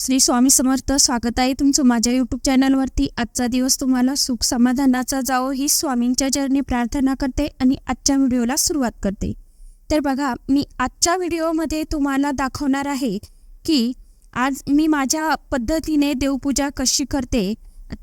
श्री स्वामी समर्थ स्वागत आहे तुमचं माझ्या यूट्यूब चॅनलवरती आजचा दिवस तुम्हाला सुख समाधानाचा जावो ही स्वामींच्या चरणी प्रार्थना करते आणि आजच्या व्हिडिओला सुरुवात करते. तर बघा मी आजच्या व्हिडिओमध्ये तुम्हाला दाखवणार आहे की आज मी माझ्या पद्धतीने देवपूजा कशी करते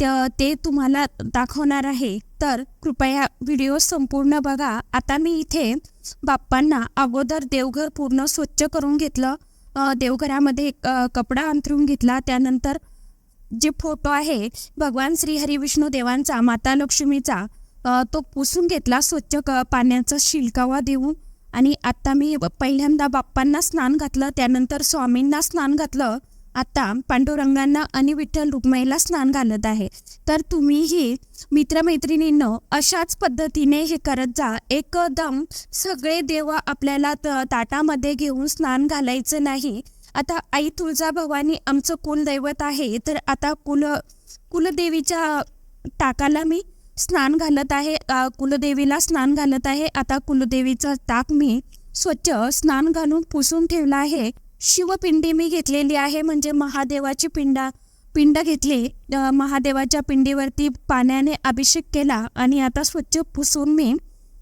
त्या- ते तुम्हाला दाखवणार आहे. तर कृपया व्हिडिओ संपूर्ण बघा. आता मी इथे बाप्पांना अगोदर देवघर पूर्ण स्वच्छ करून घेतलं. देवघरामध्ये एक, कपडा अंथरून घेतला. त्यानंतर जे फोटो आहे भगवान श्री हरी विष्णू देवांचा माता लक्ष्मीचा तो पुसून घेतला स्वच्छ क पाण्याचा शिलकावा देऊन. आणि आत्ता मी पहिल्यांदा बाप्पांना स्नान घातलं. त्यानंतर स्वामींना स्नान घातलं. आता पांडुरंगांना आणि विठ्ठल रुक्माईला स्नान घालत आहे. तर तुम्हीही मित्रमैत्रिणींनो अशाच पद्धतीने हे करत जा. एकदम सगळे देव आपल्याला त- ताटामध्ये घेऊन स्नान घालायचं नाही. आता आई तुळजाभवानी आमचं कुलदैवत आहे. तर आता कुल कुलदेवीच्या टाकाला मी स्नान घालत आहे. कुलदेवीला स्नान घालत आहे. आता कुलदेवीचं टाक मी स्वच्छ स्नान घालून पुसून ठेवलं आहे. शिवपिंडी मी घेतलेली आहे म्हणजे महादेवाची पिंडा पिंड घेतली. महादेवाच्या पिंडीवरती पाण्याने अभिषेक केला आणि आता स्वच्छ पुसून मी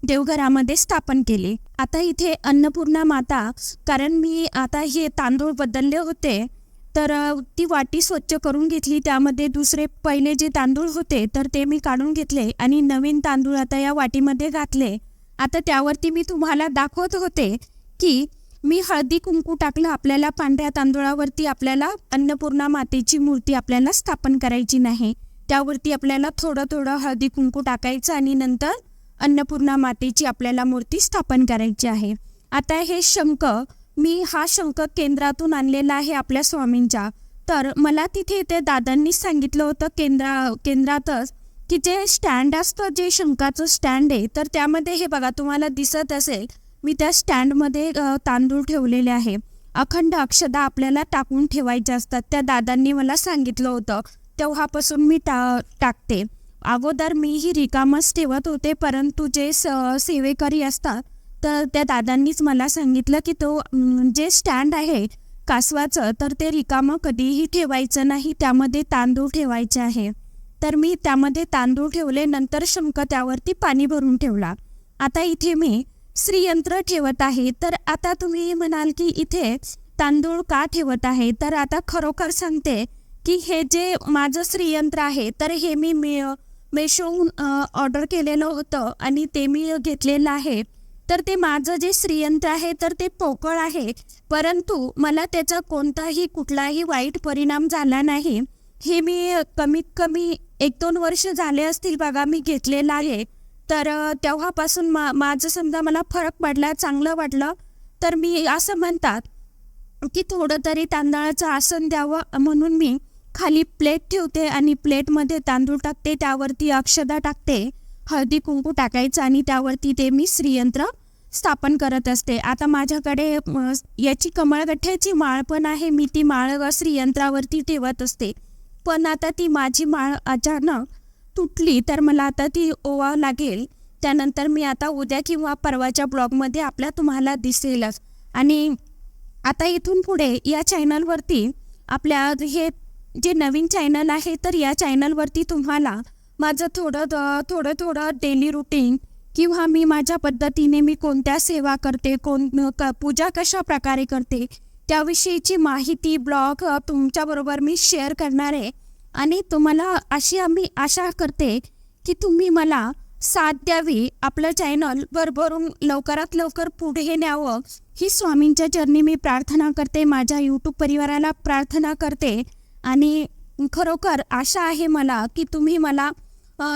देवघरामध्ये स्थापन केले. आता इथे अन्नपूर्णा माता कारण मी आता हे तांदूळ बदलले होते तर ती वाटी स्वच्छ करून घेतली. त्यामध्ये दुसरे पहिले जे तांदूळ होते तर ते मी काढून घेतले आणि नवीन तांदूळ आता या वाटीमध्ये घातले. आता त्यावरती मी तुम्हाला दाखवत होते की मी हळदी कुंकू टाकलं आपल्याला पांढऱ्या तांदूळावरती आपल्याला अन्नपूर्णा मातेची मूर्ती आपल्याला स्थापन करायची नाही. त्यावरती आपल्याला थोडं थोडं हळदी कुंकू टाकायचं आणि नंतर अन्नपूर्णा मातेची आपल्याला मूर्ती स्थापन करायची आहे. आता हे शंख मी हा शंख केंद्रातून आणलेला आहे आपल्या स्वामींच्या. तर मला तिथे ते दादांनीच सांगितलं होतं केंद्रा केंद्रातच की जे स्टँड असतं जे शंखाचं स्टँड आहे तर त्यामध्ये हे बघा तुम्हाला दिसत असेल मी त्या स्टँडमध्ये तांदूळ ठेवलेले आहे. अखंड अक्षदा आपल्याला टाकून ठेवायच्या असतात. त्या दादांनी मला सांगितलं होतं. तेव्हापासून मी टा टाकते. अगोदर मीही रिकामच ठेवत होते परंतु जे स सेवेकरी असतात तर त्या दादांनीच मला सांगितलं की तो जे स्टँड आहे कासवाचं तर ते रिकामं कधीही ठेवायचं नाही. त्यामध्ये तांदूळ ठेवायचे आहे. तर मी त्यामध्ये तांदूळ ठेवले. नंतर शंख त्यावरती पाणी भरून ठेवला. आता इथे मी श्रीयंत्र ठेवत आहे. तर आता तुम्ही म्हणाल की इथे तांदूळ का ठेवत आहे? तर आता खरोखर सांगते की हे जे माझं श्रीयंत्र आहे तर हे मी मे मेशोहून ऑर्डर केलेलं होतं आणि ते मी घेतलेलं आहे. तर ते माझं जे श्रीयंत्र आहे तर ते पोकळ आहे. परंतु मला त्याचा कोणताही कुठलाही वाईट परिणाम झाला नाही. हे मी कमीत कमी एक दोन वर्ष झाले असतील बघा मी घेतलेलं आहे. तर तेव्हापासून मा माझं समजा मला फरक पडला चांगलं वाटलं तर मी असं म्हणतात की थोडं तरी तांदळाचं आसन द्यावं म्हणून मी खाली प्लेट ठेवते आणि प्लेटमध्ये तांदूळ टाकते त्यावरती अक्षदा टाकते हळदी कुंकू टाकायचं आणि त्यावरती ते मी श्रीयंत्र स्थापन करत असते. आता माझ्याकडे याची कमळगठ्याची माळ पण आहे मी ती माळ श्रीयंत्रावरती ठेवत असते. पण आता ती माझी माळ अचानक तुटली तर मला आता ती ओवा लागेल. त्यानंतर मी आता उद्या किंवा परवाच्या ब्लॉगमध्ये आपल्या तुम्हाला दिसेलच. आणि आता इथून पुढे या चॅनलवरती आपल्या हे जे नवीन चॅनल आहे तर या चॅनलवरती तुम्हाला माझं थोडं द- थोडं थोडं डेली रुटीन किंवा मी माझ्या पद्धतीने मी कोणत्या सेवा करते कोण क पूजा कशा प्रकारे करते त्याविषयीची माहिती ब्लॉग तुमच्याबरोबर मी शेअर करणार आहे. आणि तुम्हाला अशी आम्ही आशा करते की तुम्ही मला साथ द्यावी आपलं चॅनल भरभरून लवकरात लवकर पुढे न्यावं ही स्वामींच्या चरणी मी प्रार्थना करते माझ्या यूट्यूब परिवाराला प्रार्थना करते. आणि खरोखर आशा आहे मला की तुम्ही मला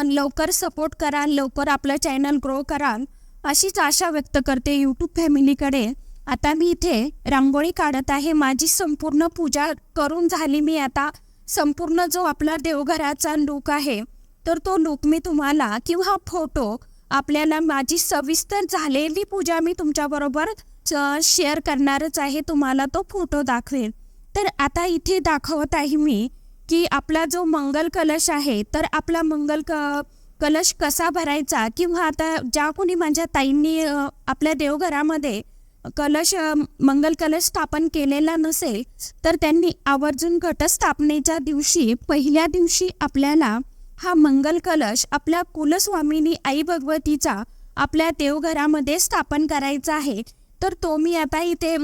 लवकर सपोर्ट कराल लवकर आपलं चॅनल ग्रो कराल अशीच आशा व्यक्त करते यूट्यूब फॅमिलीकडे आता मी इथे रांगोळी काढत आहे माझी संपूर्ण पूजा करून झाली मी आता. संपूर्ण जो आपला देवघराचा लूक आहे तर तो लूक मी तुम्हाला किंवा फोटो आपल्याला माझी सविस्तर झालेली पूजा मी तुमच्याबरोबर शेअर करणारच आहे तुम्हाला तो फोटो दाखवेल तर आता इथे दाखवत आहे मी की आपला जो मंगल कलश आहे तर आपला मंगल क कलश कसा भरायचा? किंवा आता ज्या कोणी माझ्या ताईंनी आपल्या देवघरामध्ये कलश मंगल कलश स्थापन केलेला नसेल तर त्यांनी आवर्जून घटस्थापनेच्या दिवशी पहिल्या दिवशी आपल्याला हा मंगल कलश आपल्या कुलस्वामिनी आई भगवतीचा आपल्या देवघरामध्ये स्थापन करायचा आहे. तर तो मी आता इथे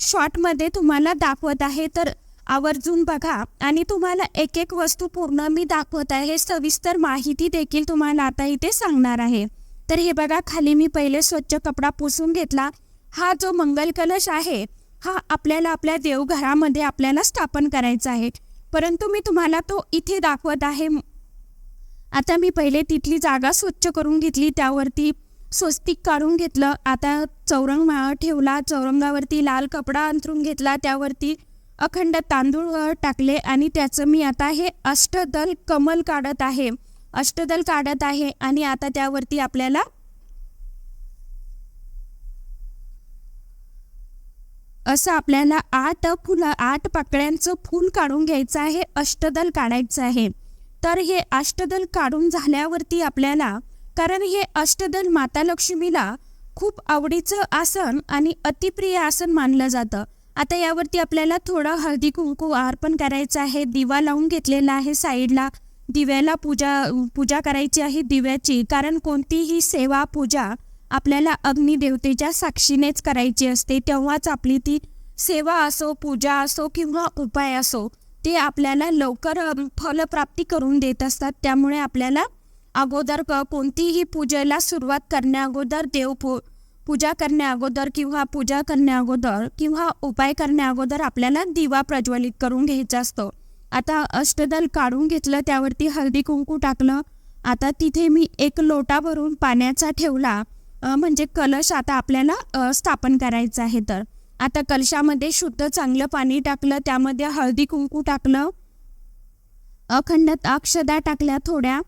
शॉर्टमध्ये तुम्हाला दाखवत आहे. तर आवर्जून बघा. आणि तुम्हाला एक एक वस्तू पूर्ण मी दाखवत आहे. सविस्तर माहिती देखील तुम्हाला आता इथे सांगणार आहे. तर हे बघा खाली मी पहिले स्वच्छ कपडा पुसून घेतला. हा जो मंगल कलश आहे हा आपल्याला आपल्या देवघरामध्ये आपल्याला स्थापन करायचा आहे. परंतु मी तुम्हाला तो इथे दाखवत आहे. आता मी पहिले तिथली जागा स्वच्छ करून घेतली त्यावरती स्वस्तिक काढून घेतलं. आता चौरंग माळ ठेवला चौरंगावरती लाल कपडा अंथरून घेतला त्यावरती अखंड तांदूळ टाकले आणि त्याचं मी आता हे अष्टदल कमल काढत आहे. अष्टदल काढत आहे आणि आता त्यावरती आपल्याला असं आपल्याला आठ फुलं आठ पाकळ्यांचं फूल काढून घ्यायचं आहे अष्टदल काढायचं आहे. तर हे अष्टदल काढून झाल्यावरती आपल्याला कारण हे अष्टदल माता लक्ष्मीला खूप आवडीचं आसन आणि अतिप्रिय आसन मानलं जातं. आता यावरती आपल्याला थोडं हळदी कुंकू अर्पण करायचं आहे दिवा लावून घेतलेला आहे साईडला. दिव्याला पूजा पूजा करायची आहे दिव्याची कारण कोणतीही सेवा पूजा आपल्याला अग्निदेवतेच्या साक्षीनेच करायची असते तेव्हाच आपली ती सेवा असो पूजा असो किंवा उपाय असो ते आपल्याला लवकर फलप्राप्ती करून देत असतात. त्यामुळे आपल्याला अगोदर क- कोणतीही पूजेला सुरुवात करण्या अगोदर देव पू पूजा करण्या अगोदर किंवा पूजा करण्या अगोदर किंवा उपाय करण्या अगोदर आपल्याला दिवा प्रज्वलित करून घ्यायचा असतो. आता अष्टदल काढून घेतलं त्यावरती हळदी कुंकू टाकलं. आता तिथे मी एक लोटा भरून पाण्याचा ठेवला. म्हणजे कलश आता आपल्याला स्थापन करायचं आहे तर. आता कलशामध्ये शुद्ध चांगलं पाणी टाकलं त्यामध्ये हळदी कुंकू टाकलं अखंड अक्षदा टाकल्या थोड्या.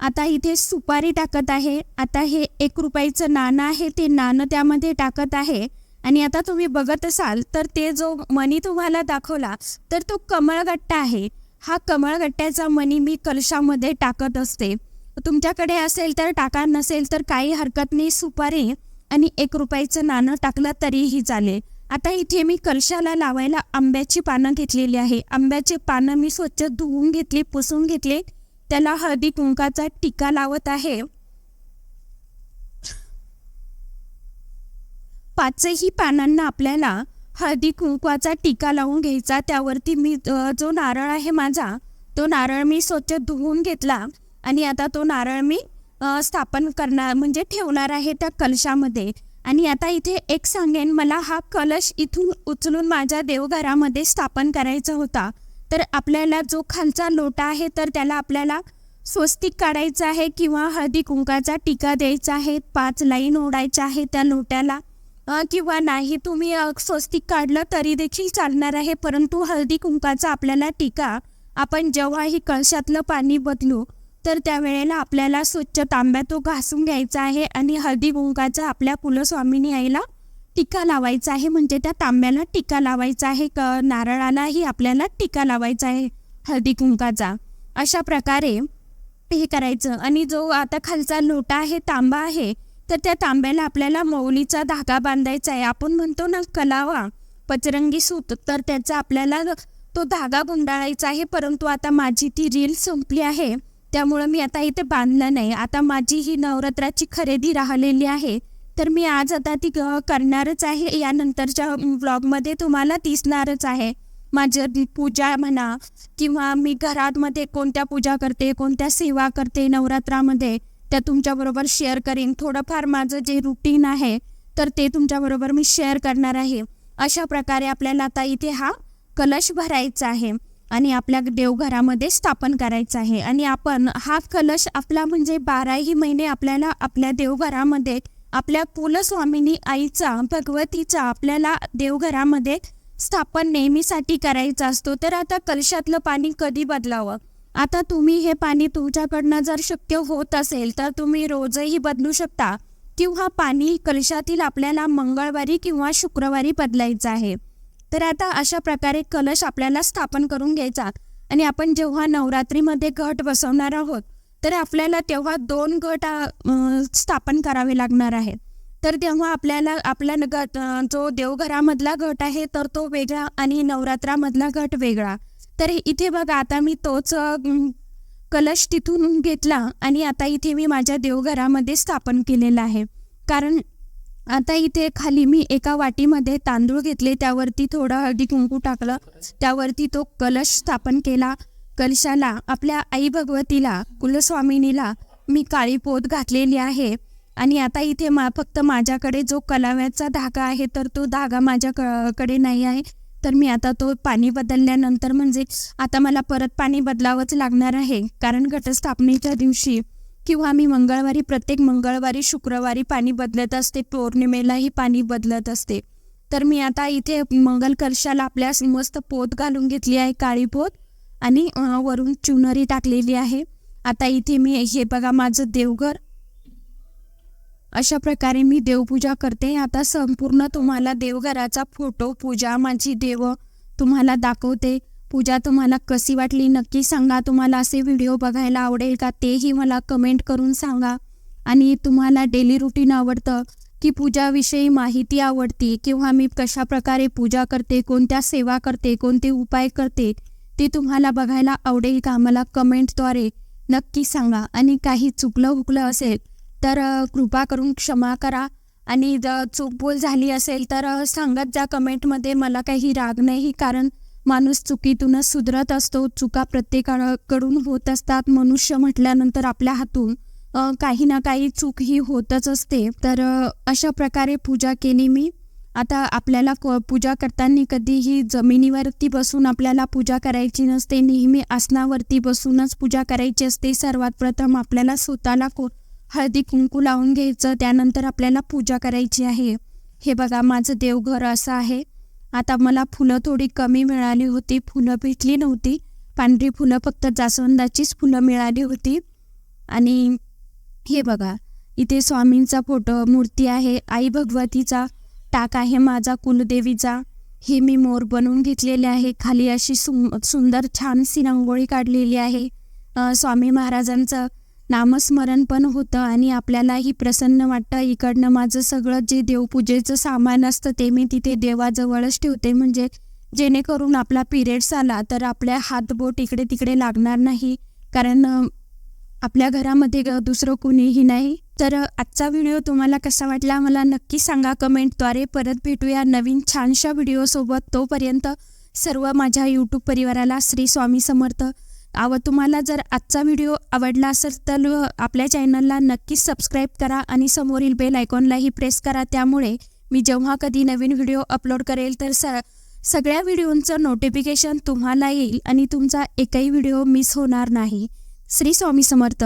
आता इथे सुपारी टाकत आहे. आता हे एक रुपयाचं नाणं आहे ते नाणं त्यामध्ये टाकत आहे. आणि आता तुम्ही बघत असाल तर ते जो मणी तुम्हाला दाखवला तर तो कमळगट्टा आहे. हा कमळगट्ट्याचा मणी मी कलशामध्ये टाकत असते. तुमच्याकडे असेल तर टाका नसेल तर काही हरकत नाही सुपारी आणि एक रुपयाचं नाणं टाकलं तरीही चालेल. आता इथे मी कलशाला लावायला आंब्याची पानं घेतलेली आहे. आंब्याची पानं मी स्वच्छ धुवून घेतली पुसून घेतली. त्याला हळदी कुंकाचा टिका लावत आहे. पाचही पानांना आपल्याला हळदी कुंकवाचा टिका लावून घ्यायचा. त्यावरती मी जो नारळ आहे माझा तो नारळ मी स्वच्छ धुवून घेतला. आणि आता तो नारळ मी स्थापन करणार म्हणजे ठेवणार आहे त्या कलशामध्ये. आणि आता इथे एक सांगेन मला हा कलश इथून उचलून माझ्या देवघरामध्ये स्थापन करायचा होता. तर आपल्याला जो खालचा लोटा आहे तर त्याला आपल्याला स्वस्तिक काढायचं आहे किंवा हळदी कुंकाचा टीका द्यायचा आहे पाच लाईन ओढायच्या आहे त्या लोट्याला. किंवा नाही तुम्ही स्वस्तिक काढलं तरी देखील चालणार आहे परंतु हळदी कुंकाचा आपल्याला टीका. आपण जेव्हाही कळशातलं पाणी बदलू तर त्यावेळेला आपल्याला स्वच्छ तांब्या तो घासून घ्यायचा आहे आणि हळदी कुंकाचा आपल्या कुलस्वामिनी आईला टिका लावायचा आहे. म्हणजे त्या तांब्याला टिका लावायचा आहे. क नारळालाही आपल्याला टिका लावायचा आहे हळदी कुंकाचा. अशा प्रकारे हे करायचं. आणि जो आता खालचा लोटा आहे तांबा आहे तर त्या तांब्याला आपल्याला मौलीचा धागा बांधायचा आहे. आपण म्हणतो ना कलावा पचरंगी सूत तर त्याचा आपल्याला तो धागा गुंडाळायचा आहे. परंतु आता माझी ती रील संपली आहे. त्यामुळं मी आता इथे बांधलं नाही. आता माझी ही नवरात्राची खरेदी राहिलेली आहे. तर मी आज आता ती करणारच आहे. यानंतरच्या व्लॉगमध्ये तुम्हाला दिसणारच आहे. माझं पूजा म्हणा किंवा मी घरामध्ये कोणत्या पूजा करते कोणत्या सेवा करते नवरात्रामध्ये त्या तुमच्याबरोबर शेअर करीन. थोडंफार माझं जे रुटीन आहे तर ते तुमच्याबरोबर मी शेअर करणार आहे. अशा प्रकारे आपल्याला आता इथे हा कलश भरायचा आहे. आणि आपल्या देवघरामध्ये स्थापन करायचं आहे. आणि आपण हा कलश आपला म्हणजे बाराही महिने आपल्याला आपल्या देवघरामध्ये आपल्या कुलस्वामिनी आईचा भगवतीचा आपल्याला देवघरामध्ये स्थापन नेहमीसाठी करायचा असतो. तर आता कलशातलं पाणी कधी बदलावं? आता तुम्ही हे पाणी तुमच्याकडनं जर शक्य होत असेल तर तुम्ही रोजही बदलू शकता. किंवा पाणी कलशातील आपल्याला मंगळवारी किंवा शुक्रवारी बदलायचं आहे. तर आता अशा प्रकारे कलश आपल्याला स्थापन करून घ्यायचा. आणि आपण जेव्हा नवरात्रीमध्ये घट बसवणार आहोत तर आपल्याला तेव्हा दोन घट स्थापन करावे लागणार आहेत. तर तेव्हा आपल्याला आपल्या न- गट जो देवघरामधला घट आहे तर तो वेगळा आणि नवरात्रामधला घट वेगळा. तर इथे बघा आता मी तोच कलश तिथून घेतला आणि आता इथे मी माझ्या देवघरामध्ये स्थापन केलेला आहे. कारण आता इथे खाली मी एका वाटीमध्ये तांदूळ घेतले. त्यावरती थोडं हळदी कुंकू टाकलं. त्यावरती तो कलश स्थापन केला. कलशाला आपल्या आई भगवतीला कुलस्वामिनीला मी काळी पोत घातलेली आहे. आणि आता इथे मा फक्त माझ्याकडे जो कलाव्याचा धागा आहे तर तो धागा माझ्या कडे नाही आहे. तर मी आता तो पाणी बदलल्यानंतर म्हणजे आता मला परत पाणी बदलावंच लागणार आहे. कारण घटस्थापनेच्या दिवशी किंवा मी मंगळवारी प्रत्येक मंगळवारी शुक्रवारी पाणी बदलत असते. पौर्णिमेलाही पाणी बदलत असते. तर मी आता इथे मंगल कलशाला आपल्या मस्त पोत घालून घेतली आहे काळी पोत. आणि वरून चुनरी टाकलेली आहे. आता इथे मी हे बघा माझं देवघर. अशा प्रकारे मी देवपूजा करते. आता संपूर्ण तुम्हाला देवघराचा फोटो पूजा माझी देव तुम्हाला दाखवते. पूजा तुम्हाला कशी वाटली? नक्की सांगा. तुम्हाला असे व्हिडिओ बघायला आवडेल का? तेही मला कमेंट करून सांगा. आणि तुम्हाला डेली रुटीन आवडतं की पूजाविषयी माहिती आवडती किंवा मी कशा प्रकारे पूजा करते कोणत्या सेवा करते कोणते उपाय करते ते तुम्हाला बघायला आवडेल का? मला कमेंटद्वारे नक्की सांगा. आणि काही चुकलं हुकलं असेल तर कृपा करून क्षमा करा. आणि जर चूकबोल झाली असेल तर सांगत जा कमेंटमध्ये. मला काही राग नाही कारण माणूस चुकीतूनच सुधरत असतो चुका प्रत्येकाकडून होत असतात. मनुष्य म्हटल्यानंतर आपल्या हातून काही ना काही चूक ही होतच असते. तर अशा प्रकारे पूजा केली मी. आता आपल्याला क- पूजा करताना कधीही जमिनीवरती बसून आपल्याला पूजा करायची नसते. नेहमी आसनावरती बसूनच पूजा करायची असते. सर्वात प्रथम आपल्याला स्वतःला को हळदी कुंकू लावून घ्यायचं. त्यानंतर आपल्याला पूजा करायची आहे. हे बघा माझं देवघर असं आहे. आता मला फुलं थोडी कमी मिळाली होती फुलं भेटली नव्हती. पांढरी फुलं फक्त जास्वंदाचीच फुलं मिळाली होती. आणि हे बघा इथे स्वामींचा फोटो मूर्ती आहे आई भगवतीचा टाक आहे माझा कुलदेवीचा. हे मी मोर बनवून घेतलेले आहे खाली अशी सुंदर छानशी रांगोळी काढलेली आहे. स्वामी महाराजांचं नामस्मरण पण होतं आणि आपल्यालाही प्रसन्न वाटतं. इकडनं माझं सगळं जे देवपूजेचं सामान असतं ते मी तिथे देवाजवळच ठेवते. म्हणजे जेणेकरून आपला पिरियड्स आला तर आपल्या हातबोट इकडे तिकडे लागणार नाही. कारण आपल्या घरामध्ये दुसरं कोणीही नाही. तर आजचा व्हिडिओ तुम्हाला कसा वाटला मला नक्की सांगा कमेंटद्वारे. परत भेटूया नवीन छानशा व्हिडिओसोबत. तोपर्यंत सर्व माझ्या यूट्यूब परिवाराला श्री स्वामी समर्थ. आव तुम्हाला जर आजचा व्हिडिओ आवडला असेल तर आपल्या चॅनलला नक्कीच सबस्क्राईब करा आणि समोरील बेल आयकॉनलाही प्रेस करा. त्यामुळे मी जेव्हा कधी नवीन व्हिडिओ अपलोड करेल तर स सगळ्या व्हिडिओंचं नोटिफिकेशन तुम्हाला येईल आणि तुमचा एकही व्हिडिओ मिस होणार नाही. श्री स्वामी समर्थ.